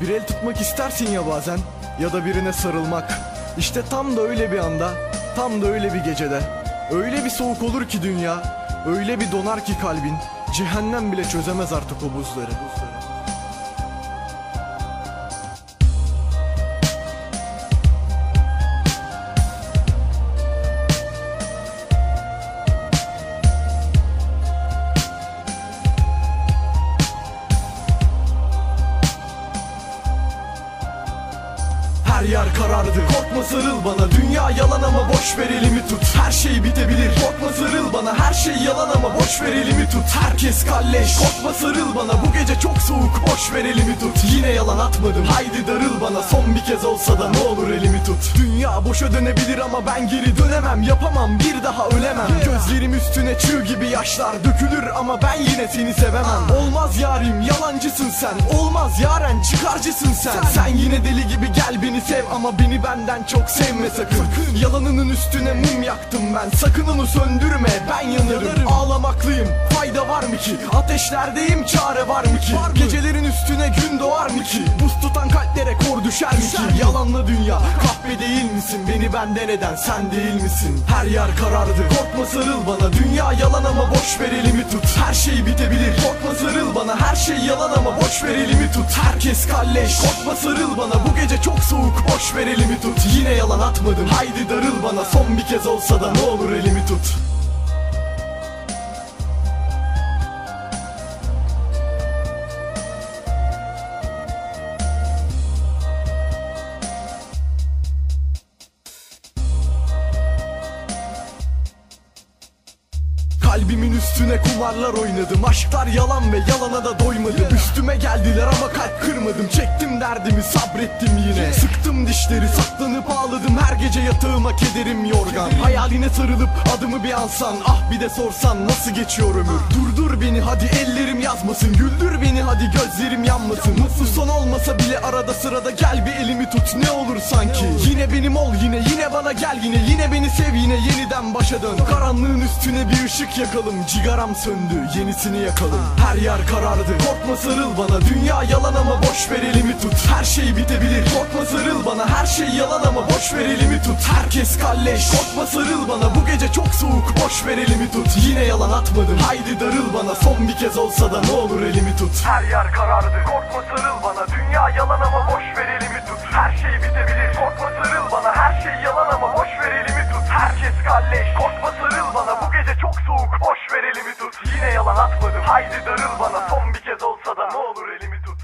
Bir el tutmak istersin ya bazen ya da birine sarılmak. İşte tam da öyle bir anda, tam da öyle bir gecede. Öyle bir soğuk olur ki dünya, öyle bir donar ki kalbin. Cehennem bile çözemez artık o buzları. Her yer karardı. Korkma sarıl bana Dünya yalan ama boş ver elimi tut. Her şey bitebilir. Korkma sarıl bana Her şey yalan ama boş ver elimi tut. Herkes kalleş. Korkma sarıl bana Bu gece çok soğuk Boş ver elimi tut. Yine yalan atmadım. Haydi darıl bana Son bir kez olsa da ne olur elimi tut. Dünya boşa dönebilir ama ben geri dönemem. Yapamam bir daha ölemem. Gözlerim üstüne çığ gibi yaşlar dökülür Ama ben yine seni sevemem. Olmaz yarim yalancısın sen. Olmaz yaren çıkarcısın sen. Sen yine deli gibi gel beni sev Ama beni benden çok sevme sakın, Yalanının üstüne mum yaktım ben. Sakın onu söndürme ben yanarım. Ağlamaklıyım fayda var mı ki? Ateşlerdeyim çare var mı ki? Gecelerin üstüne gün doğar mı ki? Buz tutan kalplere kor düşer mi ki? Yalanla dünya değil misin? Beni benden eden sen değil misin? Her yer karardı. Korkma sarıl bana. Dünya yalan ama boş ver elimi tut. Her şey bitebilir. Korkma sarıl bana. Her şey yalan ama boş ver elimi tut. Herkes kalleş. Korkma sarıl bana. Bu gece çok soğuk. Boş ver elimi tut. Yine yalan atmadım. Haydi darıl bana. Son bir kez olsa da ne olur elimi tut Kalbimin üstüne kumarlar oynadım. Aşklar yalan ve yalana da doymadım. Üstüme geldiler ama kalp kırmadım. Çektim derdimi sabrettim yine. Sıktım dişleri saklanıp gece yatağıma kederim yorgan. Hayaline sarılıp adımı bir ansan Ah bir de sorsan nasıl geçiyor ömür? Durdur beni hadi ellerim yazmasın. Güldür beni hadi gözlerim yanmasın. Mutlu son olmasa bile arada sırada Gel bir elimi tut. Ne olur sanki. Yine benim ol yine yine bana gel yine. Yine beni sev yine yeniden başa dön. Karanlığın üstüne bir ışık yakalım. Cigaram söndü yenisini yakalım. Her yer karardı. Korkma sarıl bana. Dünya yalan ama boş ver elimi tut. Her şey bitebilir. Korkma sarıl bana. Her şey yalan ama boş ver elimi elimi tut Herkes kalleş. Korkma sarıl bana bu gece çok soğuk. Boş ver elimi tut. Yine yalan atmadım. Haydi darıl bana son bir kez olsa da ne olur elimi tut. Her yer karardı. Korkma sarıl bana. Dünya yalan ama boş ver elimi tut. Her şey bitebilir. Korkma sarıl bana. Her şey yalan ama boş ver elimi tut. Herkes kalleş. Korkma sarıl bana. Bu gece çok soğuk. Boş ver elimi tut. Yine yalan atmadım. Haydi darıl bana. Son bir kez olsa da ne olur elimi tut.